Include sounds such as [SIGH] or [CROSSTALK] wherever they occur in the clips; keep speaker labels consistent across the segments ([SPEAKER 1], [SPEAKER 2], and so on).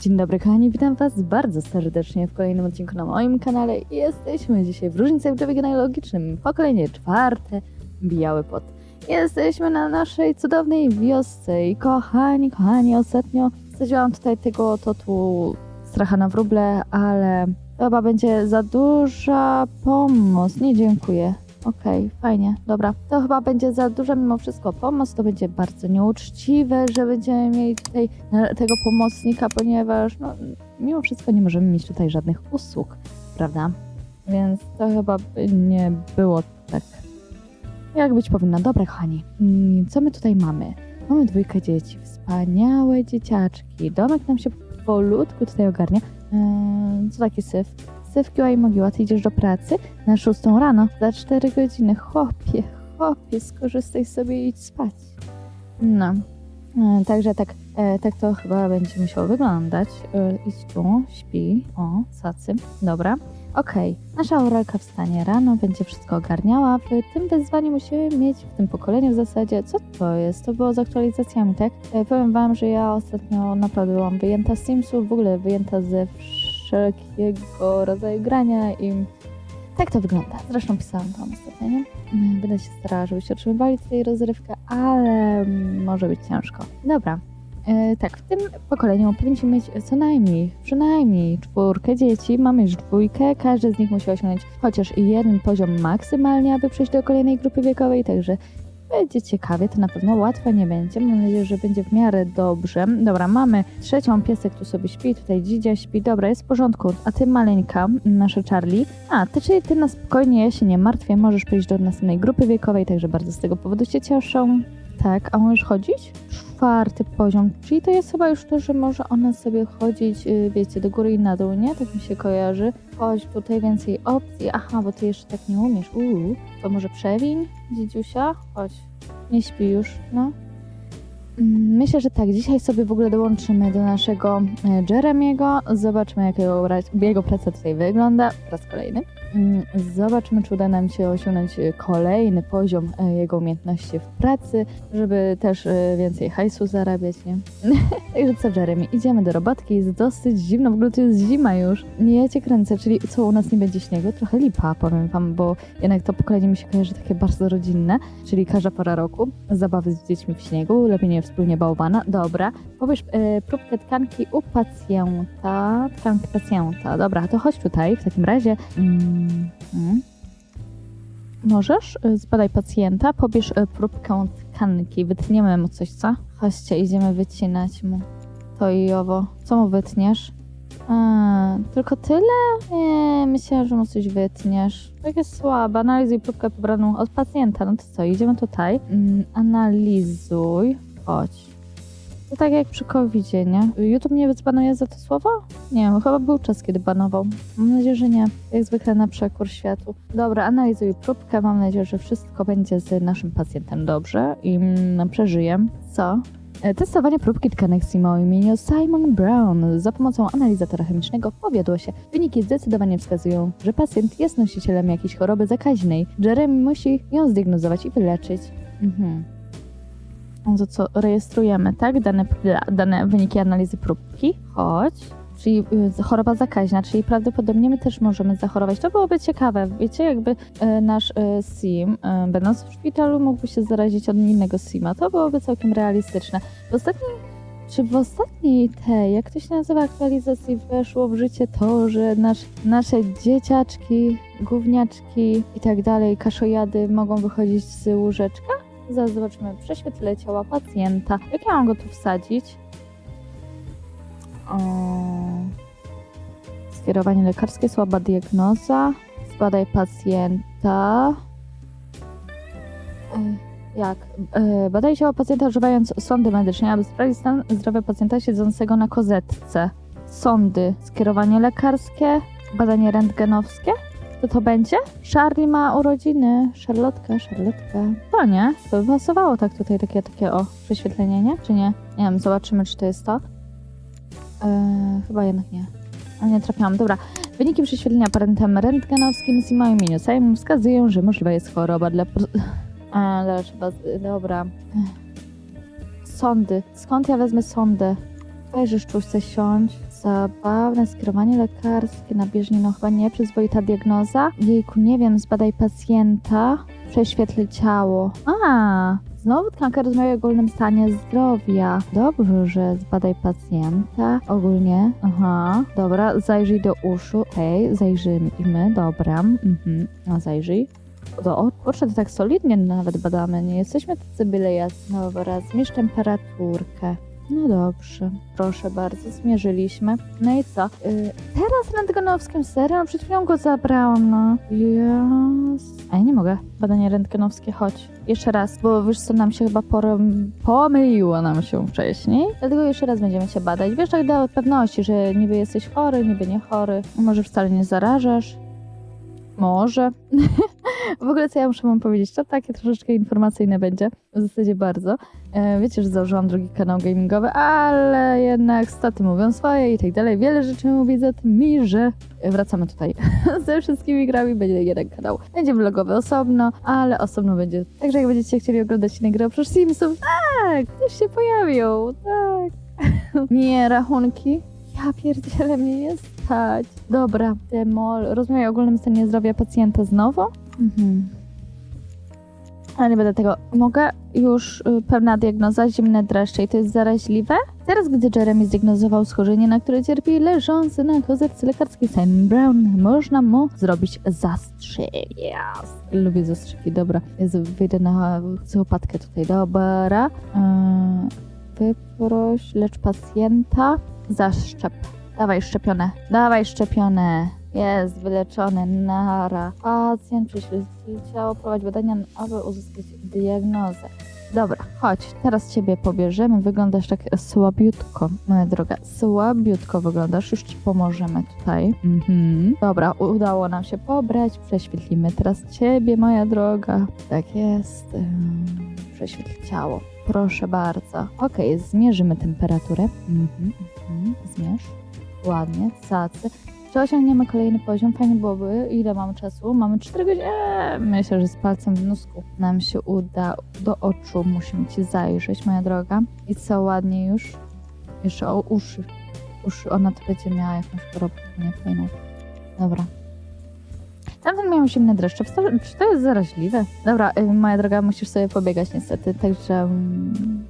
[SPEAKER 1] Dzień dobry kochani, witam was bardzo serdecznie w kolejnym odcinku na moim kanale. Jesteśmy dzisiaj w Różnicy genealogicznym, pokolenie czwarte, biały pot. Jesteśmy na naszej cudownej wiosce i kochani, kochani, ostatnio wsadziłam tutaj tego totu stracha na wróble, ale chyba będzie za duża pomoc. Nie dziękuję. Okej, fajnie, dobra. To chyba będzie za duża mimo wszystko pomoc, to będzie bardzo nieuczciwe, że będziemy mieli tutaj tego pomocnika, ponieważ no, mimo wszystko nie możemy mieć tutaj żadnych usług, prawda? Więc to chyba by nie było tak, jak być powinno. Dobra, kochani, mm, co my tutaj mamy? Mamy dwójkę dzieci, wspaniałe dzieciaczki. Domek nam się powolutku tutaj ogarnia. Eee, co taki syf? Syf, kiła i mogiła, ty idziesz do pracy na szóstą rano, za cztery godziny. Chłopie, chłopie, skorzystaj sobie i idź spać. No, E, Także tak, e, tak to chyba będzie musiało wyglądać. E, Idź tu, śpi. O, cacy. Dobra. Okej, nasza Aurelka wstanie rano, będzie wszystko ogarniała. W tym wyzwaniu musimy mieć, w tym pokoleniu w zasadzie, co to jest? To było z aktualizacjami, tak? Powiem wam, że ja ostatnio naprawdę byłam wyjęta z Simsów, w ogóle wyjęta ze wszelkiego rodzaju grania i tak to wygląda. Zresztą pisałam tam ostatnio, nie? Mm, Będę się starała, żebyście otrzymywali tutaj rozrywkę, ale może być ciężko. Dobra. E, tak, w tym pokoleniu powinniśmy mieć co najmniej, przynajmniej czwórkę dzieci. Mamy już dwójkę, każdy z nich musi osiągnąć chociaż jeden poziom maksymalnie, aby przejść do kolejnej grupy wiekowej, także będzie ciekawie, to na pewno łatwo nie będzie. Mam nadzieję, że będzie w miarę dobrze. Dobra, mamy trzecią, piesek tu sobie śpi, tutaj dzidzia śpi, dobra, jest w porządku. A ty maleńka, nasza Charlie. A, ty, czyli ty na spokojnie, ja się nie martwię, możesz przejść do następnej grupy wiekowej, także bardzo z tego powodu się cieszą. Tak, a możesz chodzić? Czwarty poziom, czyli to jest chyba już to, że może ona sobie chodzić, yy, wiecie, do góry i na dół, nie? Tak mi się kojarzy. Chodź, tutaj więcej opcji. Aha, bo ty jeszcze tak nie umiesz. Uuu, to może przewiń, dziedziusia? Chodź, nie śpi już, no. Mm, Myślę, że tak. Dzisiaj sobie w ogóle dołączymy do naszego e, Jeremiego. Zobaczmy, jak jego, jego praca tutaj wygląda. Po raz kolejny. Mm, Zobaczmy, czy uda nam się osiągnąć e, kolejny poziom e, jego umiejętności w pracy, żeby też e, więcej hajsu zarabiać, nie? [LAUGHS] Także co, Jeremy, idziemy do robotki. Jest dosyć zimno, w ogóle to jest zima już. Ja cię kręcę, czyli co, u nas nie będzie śniegu? Trochę lipa, powiem wam, bo jednak to pokolenie mi się kojarzy takie bardzo rodzinne, czyli każda pora roku. Zabawy z dziećmi w śniegu, lepiej wspólnie bałwana. Dobra, powiesz próbkę tkanki u pacjenta. Tkanki pacjenta. Dobra, to chodź tutaj w takim razie. Mm, mm. Możesz? E, Zbadaj pacjenta, pobierz e, próbkę tkanki. Wytniemy mu coś, co? Chodźcie, idziemy wycinać mu to i owo. Co mu wytniesz? A, tylko tyle? Nie, myślałam, że mu coś wytniesz. Tak jest słabe. Analizuj próbkę pobraną od pacjenta. No to co, idziemy tutaj. Mm, analizuj. Chodź. To tak jak przy covid nie? YouTube mnie zbanuje za to słowo? Nie wiem, chyba był czas, kiedy banował. Mam nadzieję, że nie. Jak zwykle na przekór światu. Dobra, analizuj próbkę. Mam nadzieję, że wszystko będzie z naszym pacjentem dobrze i mm, przeżyje. Co? E, Testowanie próbki tkanek o imieniu Simon Brown za pomocą analizatora chemicznego powiodło się. Wyniki zdecydowanie wskazują, że pacjent jest nosicielem jakiejś choroby zakaźnej. Jeremy musi ją zdiagnozować i wyleczyć. Mhm. To co, rejestrujemy, tak? Dane, dane wyniki analizy próbki. Chodź. Czyli y, choroba zakaźna, czyli prawdopodobnie my też możemy zachorować. To byłoby ciekawe. Wiecie, jakby y, nasz y, SIM, będąc w szpitalu, mógłby się zarazić od innego SIMa. To byłoby całkiem realistyczne. W ostatniej, czy w ostatniej tej, jak to się nazywa, aktualizacji weszło w życie to, że nasz, nasze dzieciaczki, gówniaczki i tak dalej, kaszojady mogą wychodzić z łóżeczka? Zaraz zobaczymy. Prześwietlę ciała pacjenta. Jak ja mam go tu wsadzić? O... Skierowanie lekarskie, słaba diagnoza. Zbadaj pacjenta. E, Jak? E, Badaj ciało pacjenta używając sondy medycznej, aby sprawdzić stan zdrowia pacjenta siedzącego na kozetce. Sondy. Skierowanie lekarskie. Badanie rentgenowskie. Co to będzie? Charlie ma urodziny. Charlotka, Charlotka. To nie. To by pasowało tak tutaj takie, takie o, prześwietlenie, nie? Czy nie? Nie wiem, zobaczymy, czy to jest to. Eee, chyba jednak nie. A nie trafiłam. Dobra. Wyniki prześwietlenia aparatem rentgenowskim z moim imieniu Simon wskazują, że możliwa jest choroba dla... A, [LAUGHS] ale trzeba... Dobra. Sądy. Skąd ja wezmę sondę? Weź, czuć chce siąść. Zabawne skierowanie lekarskie na bieżni, no chyba nie, przyzwoita diagnoza. Jejku, nie wiem, zbadaj pacjenta, prześwietl ciało. A, znowu tkanka rozmawia o ogólnym stanie zdrowia. Dobrze, że zbadaj pacjenta. Ogólnie, aha, dobra, zajrzyj do uszu, okej, zajrzyjmy, dobra, mhm, no zajrzyj. Do, o, kurczę, to tak solidnie nawet badamy, nie jesteśmy tacy byle jasni. Dobra, zmierz temperaturkę. No dobrze, proszę bardzo, zmierzyliśmy. No i co? Yy, teraz rentgenowskim serio? Przed chwilą go zabrałam, no. Jas. A ja nie mogę. Badanie rentgenowskie, chodź. Jeszcze raz, bo wiesz co, nam się chyba porem... pomyliło nam się wcześniej. Dlatego jeszcze raz będziemy cię badać. Wiesz, tak dla pewności, że niby jesteś chory, niby nie chory. Może wcale nie zarażasz. Może. [LAUGHS] w ogóle co ja muszę wam powiedzieć, to takie troszeczkę informacyjne będzie. W zasadzie bardzo. E, wiecie, że założyłam drugi kanał gamingowy, ale jednak staty mówią swoje i tak dalej. Wiele rzeczy mówi za tym mi, że wracamy tutaj [LAUGHS] ze wszystkimi grami. Będzie jeden kanał. Będzie vlogowy osobno, ale osobno będzie. Także jak będziecie chcieli oglądać inne gry oprócz Simsów, tak, już się pojawią, tak. [LAUGHS] Nie, rachunki. Ja pierdzielę, mnie jest stać. Dobra, demol. Rozmawiaj o ogólnym stanie zdrowia pacjenta znowu? Mhm. Ale nie będę tego. Mogę już y, pewna diagnoza zimne dreszcze i to jest zaraźliwe? Teraz, gdy Jeremy zdiagnozował schorzenie, na które cierpi leżący na kozerce lekarskiej Simon Brown, można mu zrobić zastrzyk. Yes. Lubię zastrzyki, dobra. Wyjdę na psychopatkę tutaj, dobra. Yy, wyproś, lecz pacjenta. Zaszczep. Dawaj szczepione. Dawaj szczepione. Jest wyleczony. Nara. Pacjent prześwietlił ciało, prowadź badania, aby uzyskać diagnozę. Dobra, chodź, teraz ciebie pobierzemy. Wyglądasz tak słabiutko, moja droga. Słabiutko wyglądasz, już ci pomożemy tutaj. Mhm. Dobra, udało nam się pobrać. Prześwietlimy teraz ciebie, moja droga. Tak jest. Prześwietl ciało. Proszę bardzo. Okej, zmierzymy temperaturę. Mhm, mhm. Zmierz. Ładnie, cacy. Czy osiągniemy kolejny poziom? Fajnie byłoby. Ile mamy czasu? Mamy 4 godziny. Eee, myślę, że z palcem w nóżku nam się uda. Do oczu musimy ci zajrzeć, moja droga. I co ładnie już. Jeszcze o uszy. Uszy, ona to będzie miała jakąś chorobę, nie fajną. Dobra. Tamten miał zimne dreszcze. Czy to jest zaraźliwe? Dobra, y, moja droga, musisz sobie pobiegać niestety, także... mm,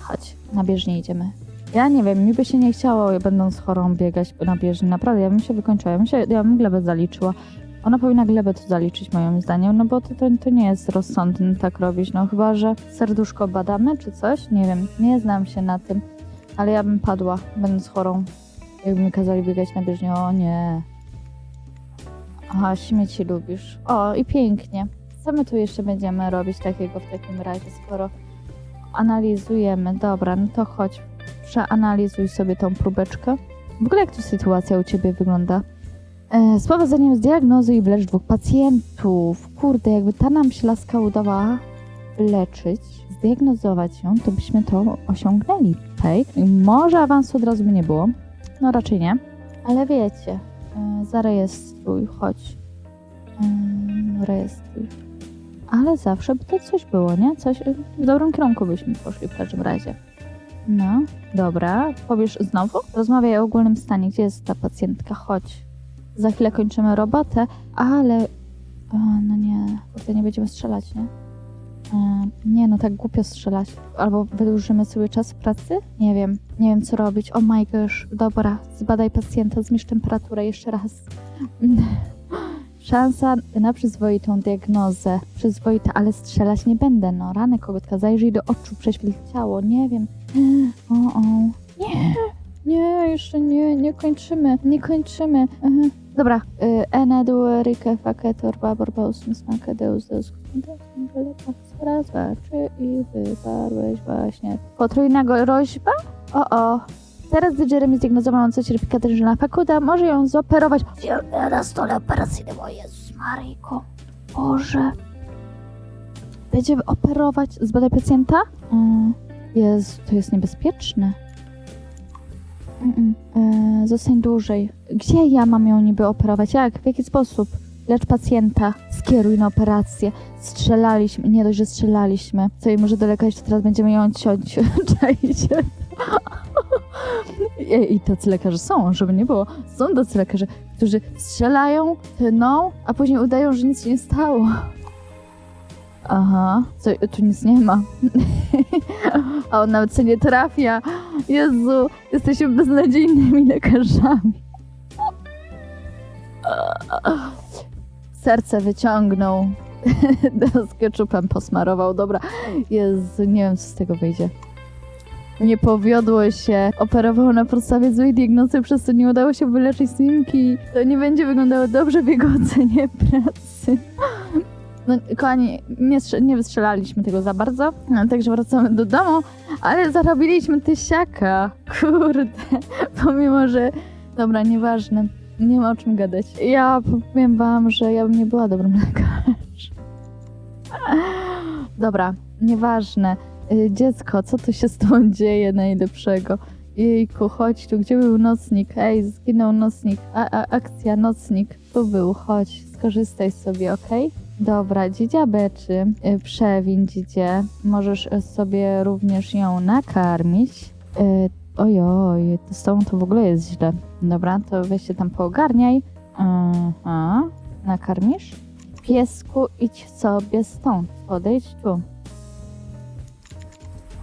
[SPEAKER 1] Chodź, na bieżnię idziemy. Ja nie wiem, mi by się nie chciało, będąc chorą, biegać na bieżni. Naprawdę, ja bym się wykończyła. Ja bym, się, ja bym glebę zaliczyła. Ona powinna glebę tu zaliczyć, moim zdaniem, no bo to, to, to nie jest rozsądne tak robić. No chyba, że serduszko badamy czy coś. Nie wiem, nie znam się na tym. Ale ja bym padła, będąc chorą. Jakby mi kazali biegać na bieżni. O nie. Aha, śmieci lubisz. O, i pięknie. Co my tu jeszcze będziemy robić takiego w takim razie, skoro analizujemy? Dobra, no to chodź, przeanalizuj sobie tą próbeczkę. W ogóle jak tu sytuacja u ciebie wygląda? E, z powodzeniem zdiagnozuj i wlecz dwóch pacjentów. Kurde, jakby ta nam się laska udała leczyć, zdiagnozować ją, to byśmy to osiągnęli. I może awansu od razu by nie było. No raczej nie. Ale wiecie, e, zarejestruj, chodź. E, rejestruj. Ale zawsze by to coś było, nie? Coś w dobrym kierunku byśmy poszli w każdym razie. No, dobra. Powiesz znowu? Rozmawiaj o ogólnym stanie. Gdzie jest ta pacjentka? Chodź. Za chwilę kończymy robotę, ale... O, no nie, kurde, nie będziemy strzelać, nie? E, nie, no tak głupio strzelać. Albo wydłużymy sobie czas pracy? Nie wiem. Nie wiem, co robić. Oh my gosh. Dobra, zbadaj pacjenta, zmierz temperaturę jeszcze raz. Szansa na przyzwoitą diagnozę. Przyzwoita, ale strzelać nie będę. No, rany kogotka, zajrzyj do oczu, prześwietl ciało. Nie wiem. O, o. Nie. Nie, jeszcze nie, nie kończymy, nie kończymy. Mhm. Dobra, y, Enedu, Rike, Faketor, Babor, Bausum, Smake, Deus, Deus, Raz, dwa, trzy i wyparłeś właśnie. Potrójna groźba? O, o. Teraz, gdy Jeremy zdiagnozował, co cierpi Katarzyna Fakuda, może ją zoperować. Ja na stole operacyjnym, o Jezus Maryjko. Boże. Będziemy operować, zbadaj pacjenta? Mm. Jezu, to jest niebezpieczne. Mm-mm. E, zostań dłużej. Gdzie ja mam ją niby operować? Jak? W jaki sposób? Lecz pacjenta. Skieruj na operację. Strzelaliśmy. Nie dość, że strzelaliśmy. Co jej może dolekać, to teraz będziemy ją ciąć. [LAUGHS] Czajcie. I, I tacy lekarze są, żeby nie było. Są tacy lekarze, którzy strzelają, tną, a później udają, że nic się nie stało. Aha, co, tu nic nie ma. [LAUGHS] a on nawet się nie trafia. Jezu, jesteśmy beznadziejnymi lekarzami. Serce wyciągnął. [LAUGHS] z ketchupem posmarował. Dobra, Jezu, nie wiem, co z tego wyjdzie. Nie powiodło się. Operował na podstawie złej diagnozy, przez co nie udało się wyleczyć Simki. To nie będzie wyglądało dobrze w jego ocenie [LAUGHS] pracy. No, kochani, nie, nie wystrzelaliśmy tego za bardzo, no, także wracamy do domu, ale zarobiliśmy tysiaka. Kurde, [LAUGHS] pomimo, że... Dobra, nieważne. Nie ma o czym gadać. Ja powiem wam, że ja bym nie była dobrym lekarzem. [LAUGHS] Dobra, nieważne. Y, Dziecko, co tu się z tobą dzieje najlepszego? Jejku, chodź tu, gdzie był nocnik? Ej, zginął nocnik. A, a, akcja, nocnik. Tu był, chodź, skorzystaj sobie, okej? Dobra, dzidzia Beczy, y, przewiń dzidzie. Możesz sobie również ją nakarmić. Y, ojoj, z tobą to w ogóle jest źle. Dobra, to weź się tam poogarniaj. Aha, nakarmisz? Piesku, idź sobie stąd. Podejdź tu.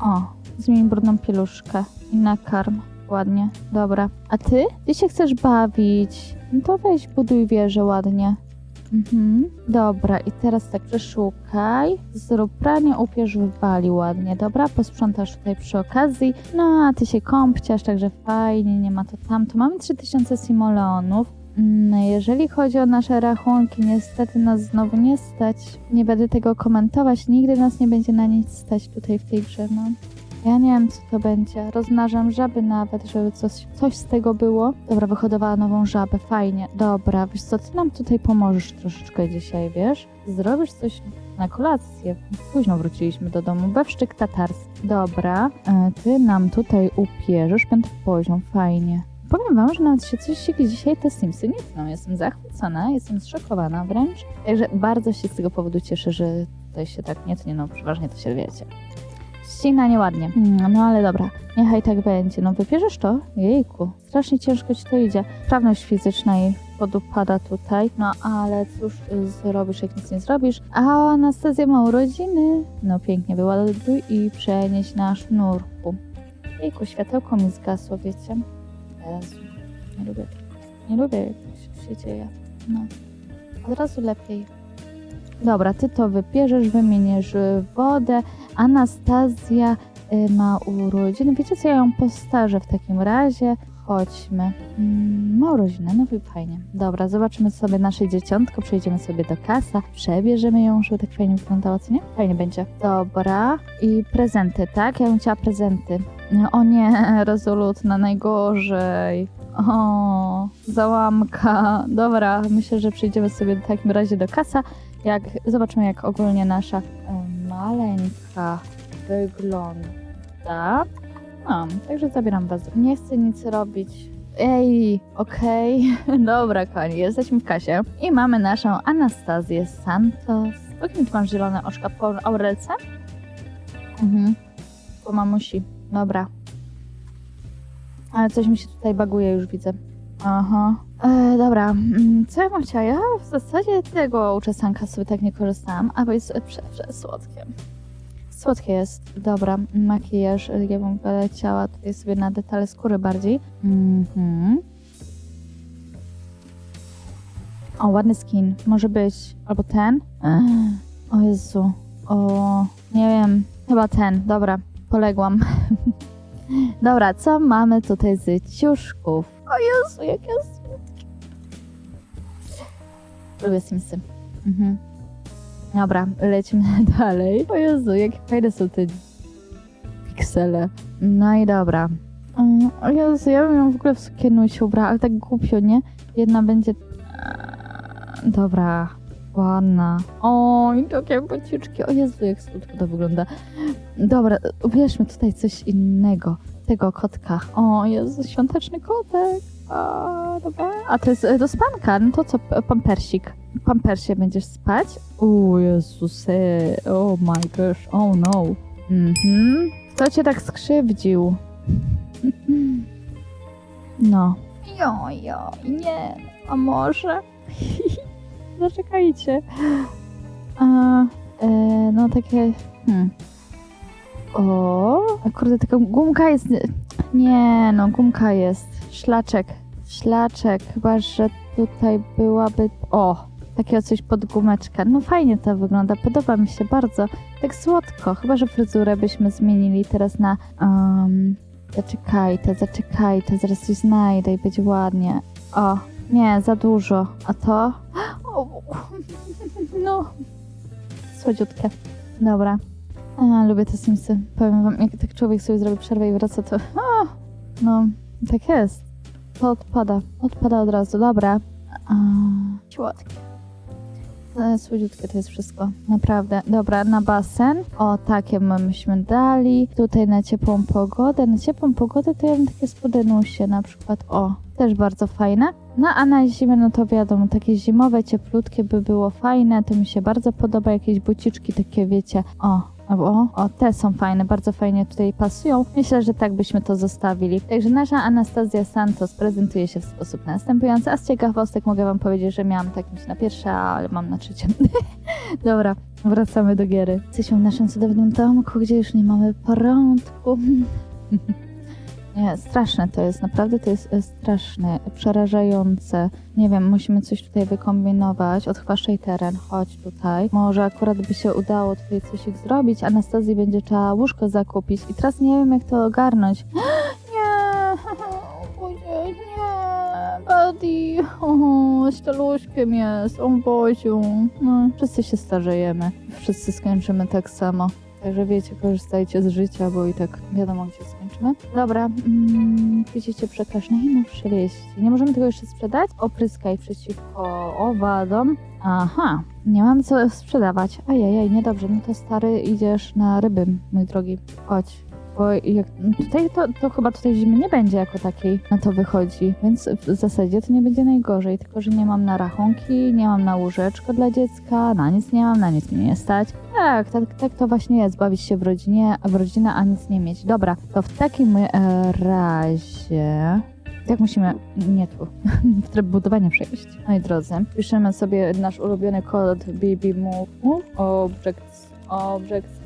[SPEAKER 1] O, zmień brudną pieluszkę i nakarm. Ładnie, dobra. A ty? Ty się chcesz bawić? No to weź buduj wieżę ładnie. Mhm. Dobra, i teraz tak przeszukaj. Zrób pranie, upierz w bali ładnie. Dobra, posprzątasz tutaj przy okazji. No, a ty się kąpciasz, także fajnie, nie ma to tamto. Mamy 3000 simoleonów. Mm, Jeżeli chodzi o nasze rachunki, niestety nas znowu nie stać. Nie będę tego komentować, nigdy nas nie będzie na nic stać tutaj w tej grze, no. Ja nie wiem, co to będzie. Rozmnażam żaby nawet, żeby coś, coś z tego było. Dobra, wyhodowała nową żabę, fajnie. Dobra, wiesz co, ty nam tutaj pomożesz troszeczkę dzisiaj, wiesz? Zrobisz coś na kolację. Późno wróciliśmy do domu. Bewszczyk tatarski. Dobra, e, ty nam tutaj upierzesz piąty poziom, fajnie. Powiem wam, że nawet się coś dzisiaj te Simsy nie tną. Jestem zachwycona, jestem zszokowana wręcz. Także bardzo się z tego powodu cieszę, że tutaj się tak nie tnie, no przeważnie to się wiecie. Ścina nieładnie. Mm, No ale dobra, niechaj tak będzie. No wybierzesz to? Jejku, strasznie ciężko ci to idzie. Sprawność fizyczna jej podupada tutaj. No ale cóż y, zrobisz, jak nic nie zrobisz? A Anastazja ma urodziny. No pięknie, wyładuj i przenieś na sznurku. Jejku, światełko mi zgasło, wiecie? Nie lubię tego. Nie lubię, jak to się dzieje. No, od razu lepiej. Dobra, ty to wypierzesz, wymieniesz y, wodę. Anastazja y, ma urodziny. Wiecie co, ja ją postarzę w takim razie. Chodźmy. Mm, urodziny, no i fajnie. Dobra, zobaczymy sobie nasze dzieciątko, przejdziemy sobie do kasa, przebierzemy ją, żeby tak fajnie wyglądało, co nie? Fajnie będzie. Dobra, i prezenty, tak? Ja bym chciała prezenty. O nie, [LAUGHS] rezolutna, najgorzej. O, załamka. Dobra, myślę, że przejdziemy sobie w takim razie do kasa. Jak, zobaczymy, jak ogólnie nasza e, maleńka wygląda. No, także zabieram was. Nie chcę nic robić. Ej, okej. [LAUGHS] Dobra, kochani, jesteśmy w kasie i mamy naszą Anastazję Santos. Po kim masz zielone oczka? Po Aurelce? Mhm. Po mamusi. Dobra. Ale coś mi się tutaj baguje, już widzę. Aha. E, dobra, mm, co ja bym chciała? Ja w zasadzie tego uczesanka sobie tak nie korzystałam, a jest prze, prze słodkie. Jest. Dobra, makijaż. e, Ja bym leciała tutaj sobie na detale skóry bardziej. Mhm. O, ładny skin. Może być. Albo ten. Ech, O Jezu. O, nie wiem. Chyba ten. Dobra, poległam. [LAUGHS] Dobra, co mamy tutaj z ciuszków? O Jezu, jak ja słodkie. Lubię Simsy. Mhm. Dobra, lecimy [LAUGHS] dalej. O Jezu, jakie fajne są te piksele. No i dobra. Mm, O Jezu, ja bym ją w ogóle w sukienną się ubrała, ale tak głupio, nie? Jedna będzie... Dobra, ładna. O, i takie bociczki. O Jezu, jak słodko to wygląda. Dobra, ubierzmy tutaj coś innego. Tego kotka. O Jezu, świąteczny kotek. A, dobra. A to jest e, do spanka. No to co, pampersik. Pampersie będziesz spać? O Jezus, oh my gosh, oh no. Mhm. Kto cię tak skrzywdził? [LAUGHS] No. Jojo, nie. A może? [LAUGHS] Zaczekajcie. A, e, no takie... Hmm. O, kurde, taka gumka jest... Nie, no gumka jest. Szlaczek. Szlaczek. Chyba, że tutaj byłaby... O, takie coś pod gumeczkę. No fajnie to wygląda, podoba mi się bardzo. Tak słodko. Chyba, że fryzurę byśmy zmienili teraz na... Um, zaczekajcie, zaczekajcie, zaraz coś znajdę i będzie ładnie. O, nie, za dużo. A to? [GASPS] O, [LAUGHS] no, słodziutkie. Dobra. A, lubię te Simsy. Powiem wam, jak tak człowiek sobie zrobi przerwę i wraca, to... [LAUGHS] A, no, tak jest. To odpada. Odpada od razu. Dobra. A, słodkie. Słodziutkie to jest wszystko, naprawdę. Dobra, na basen. O, takie my myśmy dali. Tutaj na ciepłą pogodę. Na ciepłą pogodę to ja bym takie spodenusie na przykład. O, też bardzo fajne. No a na zimę, no to wiadomo, takie zimowe, cieplutkie by było fajne. To mi się bardzo podoba. Jakieś buciczki takie, wiecie. O, o, o, te są fajne, bardzo fajnie tutaj pasują. Myślę, że tak byśmy to zostawili. Także nasza Anastazja Santos prezentuje się w sposób następujący, a z ciekawostek mogę wam powiedzieć, że miałam tak myślę na pierwsze, ale mam na trzecie. [LAUGHS] Dobra, wracamy do giery. Jesteśmy w naszym cudownym domku, gdzie już nie mamy porządku. [LAUGHS] Nie, straszne to jest, naprawdę to jest e, straszne, przerażające. Nie wiem, musimy coś tutaj wykombinować. Odchwaszczaj teren, chodź tutaj. Może akurat by się udało tutaj coś ich zrobić. Anastazji będzie trzeba łóżko zakupić i teraz nie wiem, jak to ogarnąć. [GASPS] Nie, [LAUGHS] Boże, nie, Buddy, o, staluśkiem jest, o Boziu. No, wszyscy się starzejemy, wszyscy skończymy tak samo. Także wiecie, korzystajcie z życia, bo i tak wiadomo, gdzie skończymy. Dobra, mm, widzicie przekaż najnowsze wieści. Nie możemy tego jeszcze sprzedać? Opryskaj przeciwko owadom. Aha, nie mam co sprzedawać. Ajajaj, niedobrze. No to stary, idziesz na ryby, mój drogi. Chodź. Bo jak, tutaj to, to chyba tutaj zimy nie będzie jako takiej, na to wychodzi. Więc w zasadzie to nie będzie najgorzej. Tylko, że nie mam na rachunki, nie mam na łóżeczko dla dziecka, na nic nie mam, na nic mnie nie stać. Tak, tak, tak to właśnie jest, bawić się w rodzinie, w rodzinę, a nic nie mieć. Dobra, to w takim e, razie... Jak musimy... Nie tu. [LAUGHS] w tryb budowania przejść. Moi drodzy, piszemy sobie nasz ulubiony kod BB Move. Move Objects. Objects.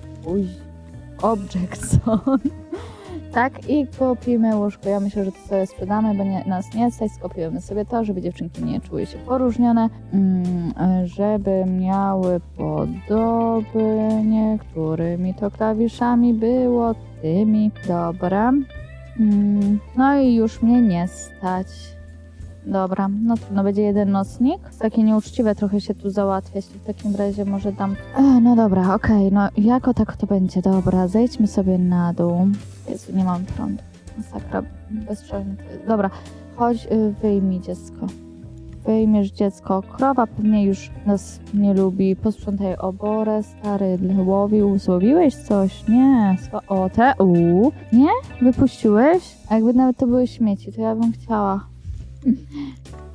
[SPEAKER 1] Objectson. [LAUGHS] Tak, i kupimy łóżko. Ja myślę, że to sobie sprzedamy, bo nie, nas nie stać. Skopiujemy sobie to, żeby dziewczynki nie czuły się poróżnione, mm, żeby miały podoby niektórymi to klawiszami było tymi. Dobra. Mm, no i już mnie nie stać. Dobra, no trudno, będzie jeden nocnik. Takie nieuczciwe trochę się tu załatwiać. W takim razie może dam... E, no dobra, okej, no jako tak to będzie. Dobra, zejdźmy sobie na dół. Jezu, nie mam prądu. Masakra, bezczelny. Dobra, chodź, y, wyjmij dziecko. Wyjmiesz dziecko. Krowa pewnie już nas nie lubi. Posprzątaj oborę, stary łowił. Złowiłeś coś? Nie. O, te, uuu. Nie? Wypuściłeś? A jakby nawet to były śmieci, to ja bym chciała.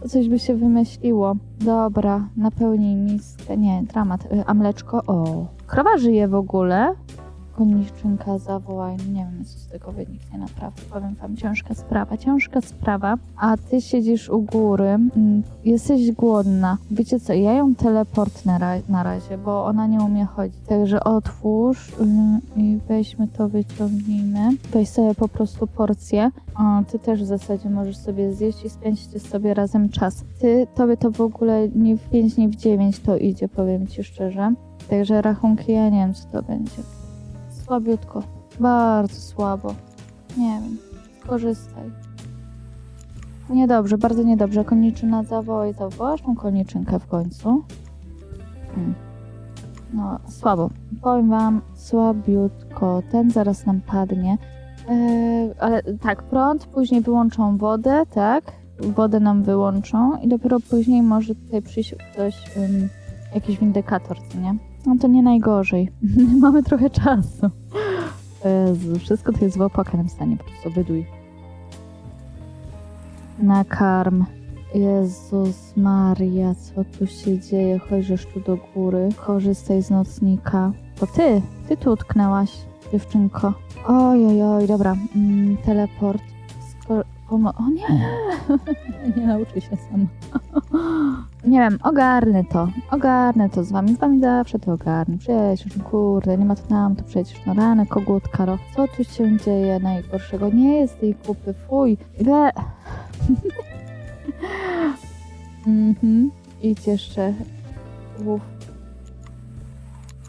[SPEAKER 1] Coś by się wymyśliło. Dobra, napełnij miskę. Nie, dramat. Y, A mleczko? O. Krowa żyje w ogóle? Koniczynka zawołaj. Nie wiem, co z tego wyniknie, naprawdę. Powiem wam, ciężka sprawa, ciężka sprawa. A ty siedzisz u góry, mm, jesteś głodna. Wiecie co, ja ją teleportnę ra- na razie, bo ona nie umie chodzić. Także otwórz ym, i weźmy to, wyciągnijmy. Weź sobie po prostu porcję. Ty też w zasadzie możesz sobie zjeść i spędzicie sobie razem czas. Ty, tobie to w ogóle nie w 5, nie w 9 to idzie, powiem ci szczerze. Także rachunki, ja nie wiem, co to będzie. Słabiutko. Bardzo słabo. Nie wiem. Korzystaj. Niedobrze, bardzo niedobrze. Koniczyna zawołaj, zawołasz tą koniczynkę w końcu. Hmm. No, słabo. Powiem wam, słabiutko. Ten zaraz nam padnie. Eee, ale tak, prąd, później wyłączą wodę, tak? Wodę nam wyłączą i dopiero później może tutaj przyjść ktoś, ym, jakiś windykator, co nie? No to nie najgorzej. [LAUGHS] Mamy trochę czasu. Jezu, wszystko to jest w opłakanym stanie, po prostu wyduj. Nakarm. Jezus Maria, co tu się dzieje? Chojrzysz tu do góry, korzystaj z nocnika. To ty, ty tu utknęłaś, dziewczynko. Oj, oj, oj, dobra. Mm, teleport. Sko- Pomo- o nie! [LAUGHS] nie nauczy się sama. [LAUGHS] nie wiem, ogarnę to. Ogarnę to z wami. Z wami zawsze to ogarnę. Przecież, kurde, nie ma to nam, to przecież no rany, kogut, karo. Co tu się dzieje najgorszego? Nie jest tej kupy, fuj. Ile... [LAUGHS] mhm. Idź jeszcze. Uf.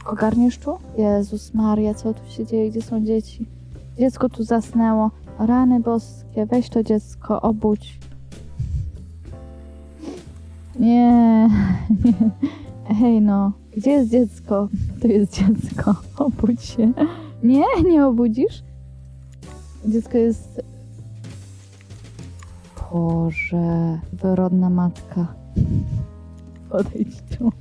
[SPEAKER 1] Ogarniesz tu? Jezus Maria, co tu się dzieje? Gdzie są dzieci? Dziecko tu zasnęło. Rany boskie, weź to dziecko, obudź. Nie, nie. Hej no, gdzie jest dziecko? To jest dziecko, obudź się. Nie, nie obudzisz? Dziecko jest... Boże, wyrodna matka. Odejdź tu.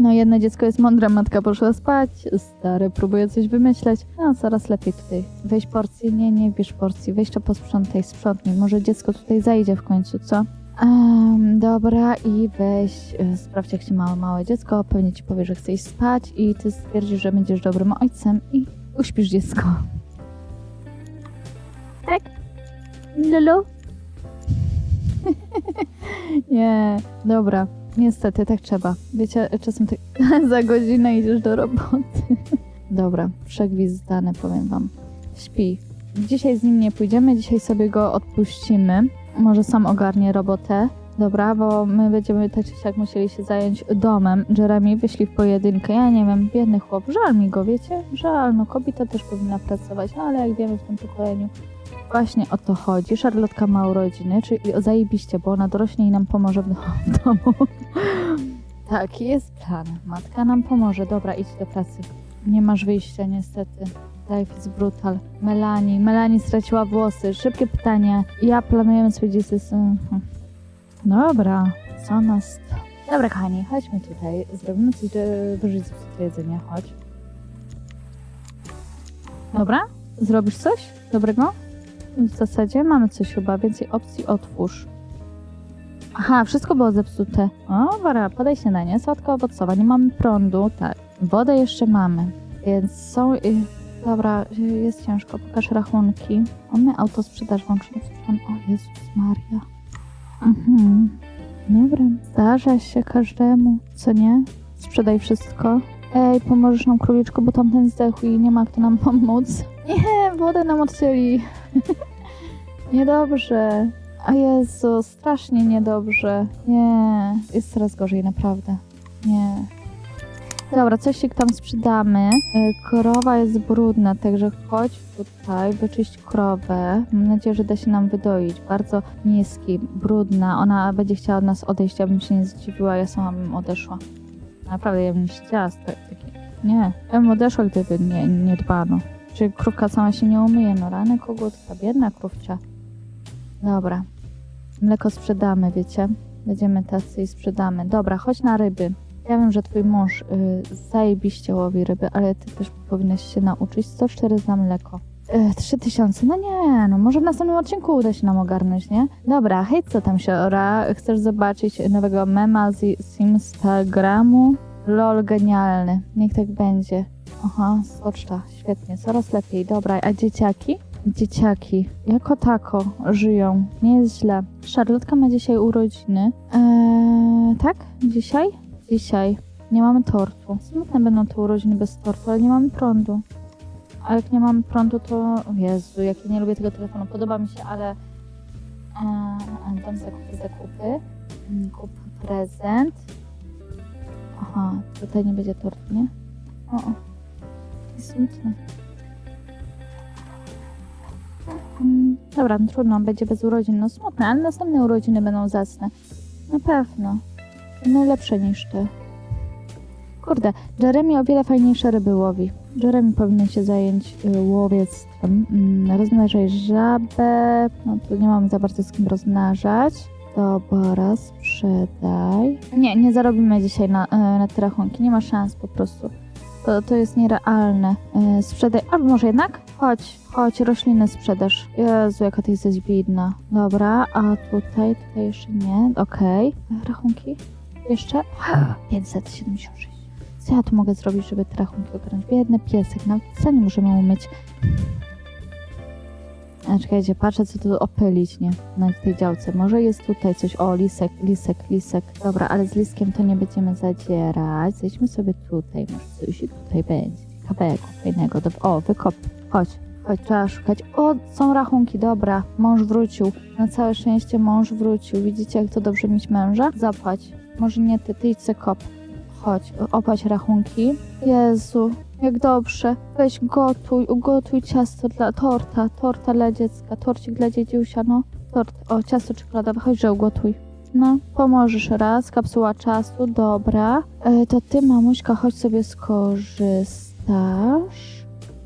[SPEAKER 1] No jedno dziecko jest mądre, matka poszła spać, stary próbuje coś wymyśleć. No coraz lepiej tutaj. Weź porcję, nie, nie bierz porcji, weź to posprzątaj, sprzątnij. Może dziecko tutaj zajdzie w końcu, co? Em, dobra i weź, e, sprawdź jak się małe, małe dziecko, pewnie ci powie, że chce iść spać i ty stwierdzisz, że będziesz dobrym ojcem i uśpisz dziecko. Tak? Lulu? [LAUGHS] nie, dobra. Niestety, tak trzeba. Wiecie, czasem tak [LAUGHS] za godzinę idziesz do roboty. [LAUGHS] Dobra, wszechwizd powiem wam. Śpi. Dzisiaj z nim nie pójdziemy, dzisiaj sobie go odpuścimy. Może sam ogarnie robotę. Dobra, bo my będziemy tak czy siak musieli się zająć domem. Jeremy wyszli w pojedynkę. Ja nie wiem, biedny chłop. Żal mi go, wiecie? Żal, no kobieta też powinna pracować. No ale jak wiemy w tym pokoleniu, Właśnie o to chodzi. Szarlotka ma urodziny, czyli zajebiście, bo ona dorośnie i nam pomoże w do- w domu. [LAUGHS] Taki jest plan. Matka nam pomoże. Dobra, idź do pracy. Nie masz wyjścia, niestety. Life is brutal. Melanie. Melanie straciła włosy. Szybkie pytanie. Ja planujemy swój dzieciństwo. Mhm. Dobra, co nas... Dobra, kochani, chodźmy tutaj. Zrobimy coś do do jedzenia. Chodź. Dobra? Zrobisz coś dobrego? W zasadzie mamy coś chyba, więcej opcji otwórz. Aha, wszystko było zepsute. O, wara, podaj śniadanie, sałatka owocowa, nie mamy prądu, tak. Wodę jeszcze mamy, więc są... Dobra, jest ciężko, pokaż rachunki. Mamy autosprzedaż włączną. O Jezus Maria. Mhm. Dobra, zdarza się każdemu, co nie? Sprzedaj wszystko. Ej, pomożesz nam króliczku, bo tamten zdechł i nie ma kto nam pomóc. Nie, wodę nam odcięli. [LAUGHS] Niedobrze. O Jezu, strasznie niedobrze. Nie, jest coraz gorzej, naprawdę. Nie. Dobra, coś tam sprzedamy. Y, Krowa jest brudna, także chodź tutaj, wyczyść krowę. Mam nadzieję, że da się nam wydoić. Bardzo niski, brudna. Ona będzie chciała od nas odejść, ja bym się nie zdziwiła, ja sama bym odeszła. Naprawdę, ja bym się chciała. Nie, ja bym odeszła, gdyby nie, nie dbano. Czy krówka sama się nie umyje? No rany kogutka, biedna krówcia. Dobra. Mleko sprzedamy, wiecie? Będziemy tacy i sprzedamy. Dobra, chodź na ryby. Ja wiem, że twój mąż y, zajebiście łowi ryby, ale ty też powinnaś się nauczyć. 104 za mleko. Y, 3000, no nie, no może w następnym odcinku uda się nam ogarnąć, nie? Dobra, hej, co tam się ora? Chcesz zobaczyć nowego mema z, Instagramu? Lol, genialny. Niech tak będzie. Aha, soczta, świetnie, coraz lepiej. Dobra, a dzieciaki? Dzieciaki, jako tako, żyją. Nie jest źle. Szarlotka ma dzisiaj urodziny. Eee, tak? Dzisiaj? Dzisiaj. Nie mamy tortu. Smutne będą te urodziny bez tortu, ale nie mamy prądu. A jak nie mamy prądu, to... Jezu, jak ja nie lubię tego telefonu. Podoba mi się, ale... Eee, tam zakupy, zakupy. Mm, Kup prezent. Aha, tutaj nie będzie tortu, nie? O, o. Smutne. Mm, Dobra, no trudno, będzie bez urodzin. No smutne, ale następne urodziny będą zacne. Na pewno. No lepsze niż te. Kurde, Jeremy o wiele fajniejsze ryby łowi. Jeremy powinien się zająć y, łowiectwem. Mm, rozmnażaj żabę. No tu nie mamy za bardzo z kim rozmnażać. Dobra, sprzedaj. Nie, nie zarobimy dzisiaj na, y, na te rachunki. Nie ma szans po prostu. To, to jest nierealne. Yy, sprzedaj, albo może jednak? Chodź, chodź, rośliny sprzedaż. Jezu, jaka ty jesteś biedna. Dobra, a tutaj, tutaj jeszcze nie. Okej. Rachunki? Jeszcze? 576. Co ja tu mogę zrobić, żeby te rachunki ogarnąć? Biedny piesek, nawet psa nie możemy umyć. A czekajcie, patrzę co tu opylić, nie? Na tej działce. Może jest tutaj coś. O, lisek, lisek, lisek. Dobra, ale z liskiem to nie będziemy zadzierać. Zejdźmy sobie tutaj. Może coś tutaj będzie. Ciekawego, fajnego. Dob- o, wykop. Chodź. Chodź, trzeba szukać. O, są rachunki, dobra. Mąż wrócił. Na całe szczęście mąż wrócił. Widzicie, jak to dobrze mieć męża? Zapłać. Może nie ty, ty idź se kop. Chodź, opłać rachunki. Jezu, jak dobrze. Weź gotuj, ugotuj ciasto dla torta, torta dla dziecka, torcik dla dziedziusia, no. Tort, o, ciasto czekoladowe, chodź, że ugotuj. No, pomożesz raz, kapsuła czasu, dobra. E, to ty, mamuśka, chodź sobie skorzystasz.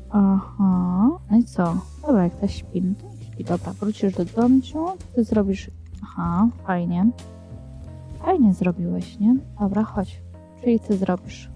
[SPEAKER 1] Aha, no i co? Dobra, jak ta śpi, to śpi, dobra. Wrócisz do domciu, ty zrobisz... Aha, fajnie. Fajnie zrobiłeś, nie? Dobra, chodź. Czyli ty zrobisz.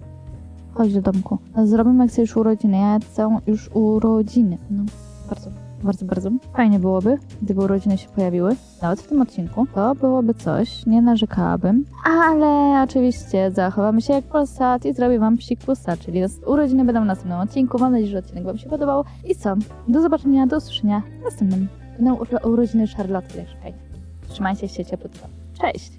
[SPEAKER 1] Chodź do domku. Zrobimy jak sobie już urodziny. Ja chcę już urodziny. No, bardzo, bardzo, bardzo. Fajnie byłoby, gdyby urodziny się pojawiły. Nawet w tym odcinku. To byłoby coś, nie narzekałabym. Ale oczywiście zachowamy się jak Polsat i zrobię wam psikusa, czyli jest- urodziny będą w następnym odcinku. Mam nadzieję, że odcinek wam się podobał. I co? Do zobaczenia, do usłyszenia w następnym. Będą uro- urodziny Charlotte Leszczej. Trzymajcie się cieplutko. Cześć!